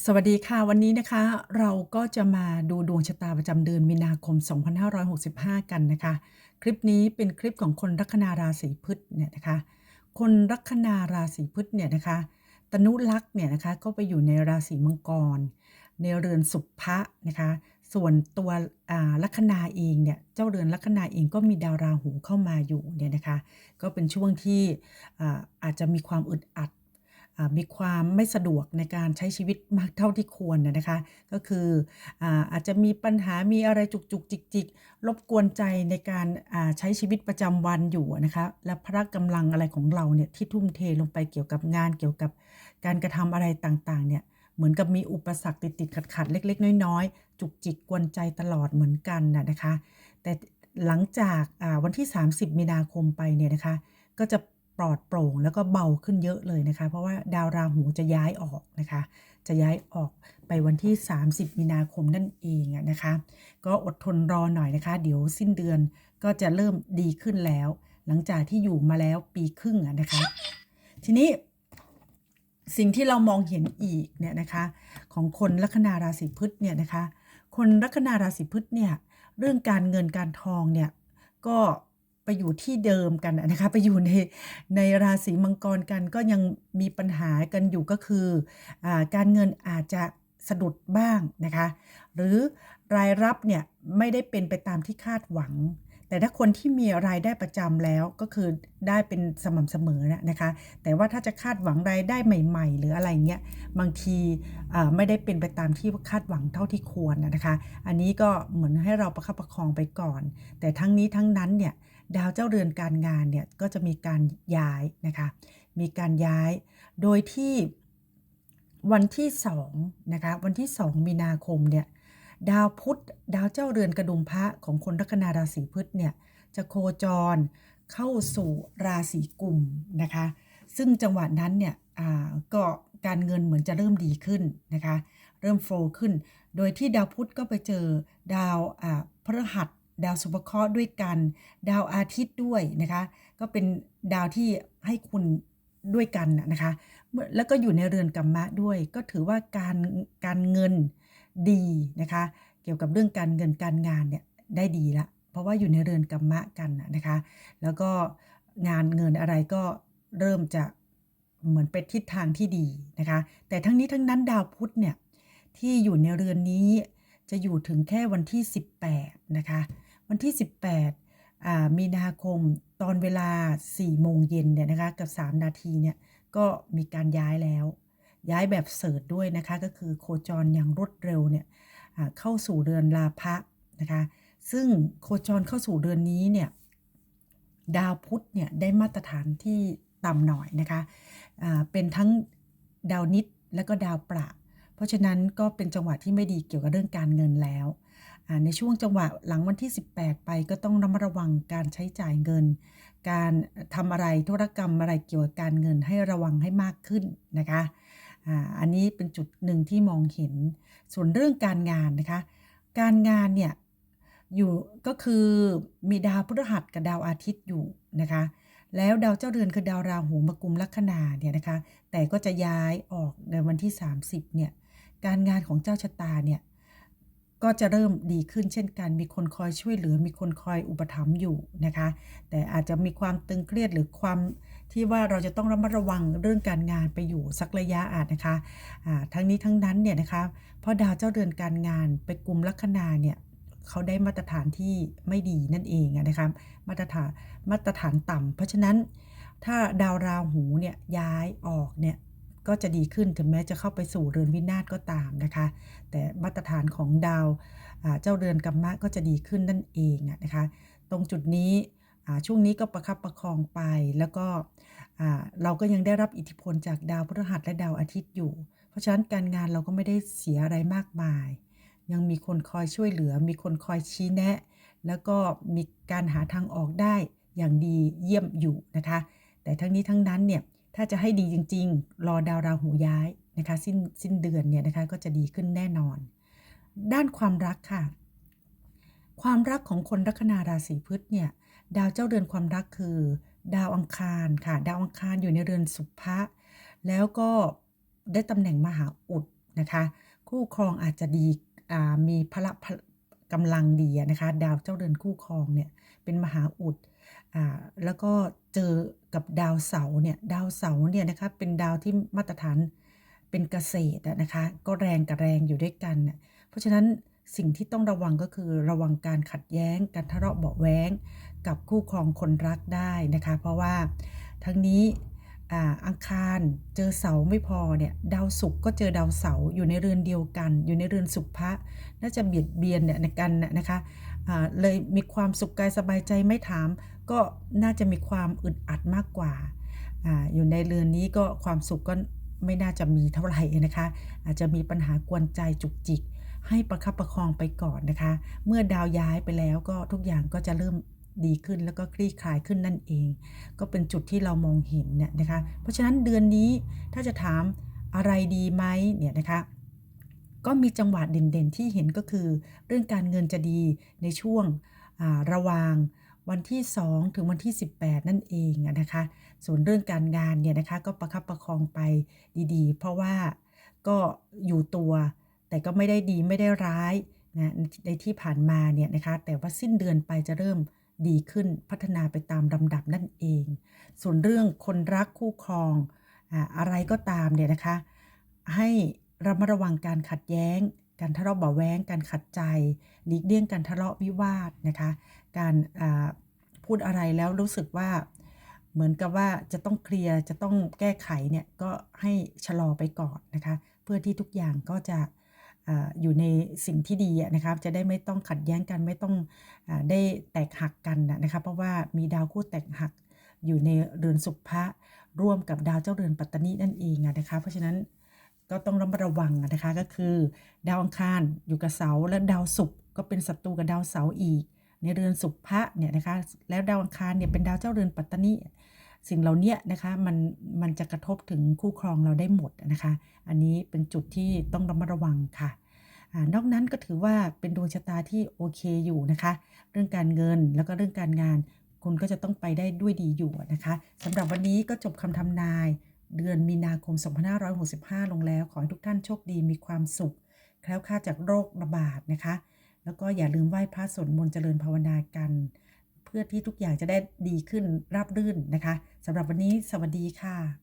สวัสดีค่ะ วันนี้นะคะ เราก็จะมาดูดวงชะตาประจำเดือนมีนาคม 2565 กันนะคะ คลิปนี้เป็นคลิปของคนลัคนาราศีพฤษเนี่ยนะคะ คนลัคนาราศีพฤษเนี่ยนะคะตนุลักษ์เนี่ยนะคะก็ไปอยู่ในราศีมังกร ในเรือนสุภะนะคะ ส่วนตัวลัคนาเองเนี่ยเจ้าเรือนลัคนาเองก็มีดาวราหูเข้ามาอยู่เนี่ยนะคะ ก็เป็นช่วงที่อาอาจจะมีความอึดอัด มีความไม่สะดวกในการใช้ชีวิตมากเท่าที่ควรนะนะคะ ก็คืออาอาจจะมีปัญหามีอะไรจุกจุกจิกจิกรบกวนใจในการาใช้ชีวิตประจำวันอยู่นะคะและพละกำลังอะไรของเราเนี่ยที่ทุ่มเทลงไปเกี่ยวกับงานเกี่ยวกับการกระทำอะไรต่างๆเนี่ยเหมือนกับมีอุปสรรคติดๆขัดๆเล็ก ๆ น้อยๆ จุกจิกกวนใจตลอดเหมือนกันนะนะคะ แต่หลังจากาวันที่ 30 มีนาคมไปเนี่ยนะคะ ก็จะ ลอดโปร่งแล้วก็เบาขึ้นเยอะเลยนะคะ เพราะว่าดาวราหูจะย้ายออกนะคะ จะย้ายออกไปวันที่ 30 มีนาคมนั่นเองนะคะ ก็อดทนรอหน่อยนะคะ เดี๋ยวสิ้นเดือนก็จะเริ่มดีขึ้นแล้ว หลังจากที่อยู่มาแล้วปีครึ่งนะคะ ทีนี้สิ่งที่เรามองเห็นอีกเนี่ยนะคะของคนลัคนาราศีพฤษเนี่ยนะคะ คนลัคนาราศีพฤษเนี่ยเรื่องการเงินการทองเนี่ยก็ ไปอยู่ที่เดิมกันนะคะไปอยู่ในในราศีมังกรกันก็ยังมีปัญหากันอยู่ก็คืออการเงินอาจจะสะดุดบ้างนะคะหรือรายรับเนี่ยไม่ได้เป็นไปตามที่คาดหวัง แต่ถ้าคนที่มีรายได้ประจำแล้วก็คือได้เป็นสม่ำเสมอนะนะคะ แต่ว่าถ้าจะคาดหวังรายได้ใหม่ ๆ หรืออะไรเงี้ยบางทีไม่ได้เป็นไปตามที่คาดหวังเท่าที่ควรนะคะ อันนี้ก็เหมือนให้เราประคับประคองไปก่อน แต่ทั้งนี้ทั้งนั้นเนี่ย ดาวเจ้าเรือนการงานเนี่ยก็จะมีการย้ายนะคะมีการย้ายโดยที่วันที่2นะคะวันที่ 2 มีนาคมเนี่ยดาวพุธดาวเจ้าเรือนกระดุมพระของคนลัคนาราศีพฤษเนี่ยจะโคจรเข้าสู่ราศีกุมนะคะซึ่งจังหวะนั้นเนี่ยอ่าก็การเงินเหมือนจะเริ่มดีขึ้นนะคะเริ่มโฟล์ขึ้น โดยที่ดาวพุธก็ไปเจอดาวอ่าพฤหัส ดาวสุภเคราะห์ด้วยกัน ดาวอาทิตย์ด้วยนะคะ ก็เป็นดาวที่ให้คุณด้วยกันนะคะ แล้วก็อยู่ในเรือนกัมมะด้วย ก็ถือว่าการการเงินดีนะคะ เกี่ยวกับเรื่องการเงินการงานเนี่ยได้ดีละ เพราะว่าอยู่ในเรือนกัมมะกันนะคะ แล้วก็งานเงินอะไรก็เริ่มจะเหมือนเป็นทิศทางที่ดีนะคะ แต่ทั้งนี้ทั้งนั้นดาวพุธเนี่ยที่อยู่ในเรือนนี้ จะอยู่ถึงแค่วันที่ 18 นะคะ วันที่ 18 มีนาคมตอนเวลา 4 โมงเย็นเนี่ยนะคะกับ 3 นาทีเนี่ยก็มีการย้ายแล้ว ย้ายแบบเสิร์ชด้วยนะคะ ก็คือโคจรอย่างรวดเร็วเนี่ยเข้าสู่เรือนลาภะนะคะ ซึ่งโคจรเข้าสู่เรือนนี้เนี่ยดาวพุธเนี่ยได้มาตรฐานที่ต่ำหน่อยนะคะ เป็นทั้งดาวนิดและก็ดาวประ ราะฉะนั้นก็เป็นจังหวะที่ไม่ดีเกี่ยวกับเรื่องการเงินแล้ว ในช่วงจังหวะหลังวันที่ 18 ไปก็ต้องระมัดระวังการใช้จ่ายเงิน การทำอะไรธุรกรรมอะไรเกี่ยวกับการเงินให้ระวังให้มากขึ้นนะคะอันนี้เป็นจุดหนึ่งที่มองเห็น ส่วนเรื่องการงานนะคะ การงานเนี่ยอยู่ก็คือมีดาวพฤหัสกับดาวอาทิตย์อยู่นะคะ แล้วดาวเจ้าเรือนคือดาวราหูมากุมลัคนาเนี่ยนะคะ แต่ก็จะย้ายออกในวันที่ 30เนี่ย การงานของเจ้าชะตาเนี่ยก็จะเริ่มดีขึ้นเช่นกัน มีคนคอยช่วยเหลือ มีคนคอยอุปถัมภ์อยู่นะคะ แต่อาจจะมีความตึงเครียดหรือความที่ว่าเราจะต้องระมัดระวังเรื่องการงานไปอยู่สักระยะอาจนะคะอ่าทั้งนี้ทั้งนั้นเนี่ยนะคะ เพราะดาวเจ้าเรือนการงานไปกลุ่มลัคนาเนี่ยเขาได้มาตรฐานที่ไม่ดีนั่นเองนะครับมาตรฐานมาตรฐานต่ำเพราะฉะนั้นถ้าดาวราหูเนี่ยย้ายออกเนี่ย ก็จะดีขึ้นถึงแม้จะเข้าไปสู่เรือนวินาศก็ตามนะคะ แต่มาตรฐานของดาวเจ้าเรือนกัมมะก็จะดีขึ้นนั่นเองนะคะ ตรงจุดนี้ช่วงนี้ก็ประคับประคองไปแล้วก็เราก็ยังได้รับอิทธิพลจากดาวพฤหัสและดาวอาทิตย์อยู่ เพราะฉะนั้นการงานเราก็ไม่ได้เสียอะไรมากมาย ยังมีคนคอยช่วยเหลือ มีคนคอยชี้แนะ แล้วก็มีการหาทางออกได้อย่างดีเยี่ยมอยู่นะคะ แต่ทั้งนี้ทั้งนั้นเนี่ย ถ้าจะให้ดีจริง ๆ รอดาวราหูย้ายนะคะสิ้นสิ้นเดือนเนี่ยนะคะก็จะดีขึ้นแน่นอน ด้านความรักค่ะ ความรักของคนลัคนาราศีพฤษเนี่ยดาวเจ้าเรือนความรักคือ ดาวอังคารค่ะ ดาวอังคารอยู่ในเรือนสุภะแล้วก็ได้ตำแหน่งมหาอุดนะคะคู่ครองอาจจะดีมีพละกำลังดีนะคะ ดาวเจ้าเรือนคู่ครองเนี่ยเป็นมหาอุดอแล้วก็ เจอกับดาวเสาร์เนี่ยดาวเสาร์เนี่ยนะคะเป็นดาวที่มาตรฐานเป็นเกษตรนะคะก็แรงกับแรงอยู่ด้วยกัน เพราะฉะนั้นสิ่งที่ต้องระวังก็คือระวังการขัดแย้ง การทะเลาะเบาแว้ง กับคู่ครองคนรักได้นะคะ เพราะว่าทั้งนี้ อ่าอังคารเจอเสาไม่พอเนี่ยดาวศุกร์ก็เจอดาวเสาอยู่ในเรือนเดียวกัน อยู่ในเรือนสุภะน่าจะเบียดเบียนเนี่ยในกันน่ะนะคะอ่าเลยมีความสุขกายสบายใจไม่ถาม ก็น่าจะมีความอึดอัดมากกว่าอ่าอยู่ในเรือนนี้ก็ความสุขก็ไม่น่าจะมีเท่าไหร่นะคะ อาจจะมีปัญหากวนใจจุกจิก ให้ประคับประคองไปก่อนนะคะ เมื่อดาวย้ายไปแล้วก็ทุกอย่างก็จะเริ่ม ดีขึ้นแล้วก็คลี่คลายขึ้นนั่นเอง ก็เป็นจุดที่เรามองเห็นเนี่ยนะคะ เพราะฉะนั้นเดือนนี้ถ้าจะถามอะไรดีไหมเนี่ยนะคะ ก็มีจังหวะเด่นๆที่เห็นก็คือ เรื่องการเงินจะดีในช่วงระหว่างวันที่ 2 ถึงวันที่ 18 นั่นเองนะคะ ส่วนเรื่องการงานเนี่ยนะคะก็ประคับประคองไปดีๆ เพราะว่าก็อยู่ตัวแต่ก็ไม่ได้ดีไม่ได้ร้ายนะในที่ผ่านมาเนี่ยนะคะแต่ว่าสิ้นเดือนไปจะเริ่ม ดีขึ้นพัฒนาไปตามลำดับนั่นเอง ส่วนเรื่องคนรักคู่ครองอะไรก็ตามเนี่ยนะคะ ให้ระมัดระวังการขัดแย้ง การทะเลาะเบาแว้งการขัดใจหลีกเลี่ยงการทะเลาะวิวาทนะคะ การพูดอะไรแล้วรู้สึกว่าเหมือนกับว่าจะต้องเคลียร์จะต้องแก้ไขเนี่ยก็ให้ชะลอไปก่อนนะคะ เพื่อที่ทุกอย่างก็จะ อยู่ในสิ่งที่ดีอะนะคะจะได้ไม่ต้องขัดแย้งกันไม่ต้องอได้แตกหักกันนะนะคะเพราะว่ามีดาวคู่แตกหักอยู่ในเรือนสุภะร่วมกับดาวเจ้าเรือนปัตตานินั่นเองอะนะคะเพราะฉะนั้นก็ต้องระมัดระวังนะคะก็คือดาวอังคารอยู่กับเสาและดาวศุกร์ก็เป็นศัตรูกับดาวเสาอีก ในเรือนสุภะเนี่ยนะคะแล้วดาวอังคารเนี่ยเป็นดาวเจ้าเรือนปัตตานิ สิ่งเหล่านี้นะคะมันมันจะกระทบถึงคู่ครองเราได้หมดนะคะ อันนี้เป็นจุดที่ต้องระมัดระวังค่ะอนอกนั้นก็ถือว่าเป็นดวงชะตาที่โอเคอยู่นะคะ เรื่องการเงินแล้วก็เรื่องการงาน คุณก็จะต้องไปได้ด้วยดีอยู่นะคะสำหรับวันนี้ก็จบคำทำนาย เดือนมีนาคม 2565 ลงแล้ว ขอให้ทุกท่านโชคดีมีความสุข แคล้วคลาดจากโรคระบาดนะคะ แล้วก็อย่าลืมไหว้พระสวดมนต์เจริญภาวนากัน พื่อที่ทุกอย่างจะได้ดีขึ้นราบรื่นนะคะสำหรับวันนี้สวัสดีค่ะ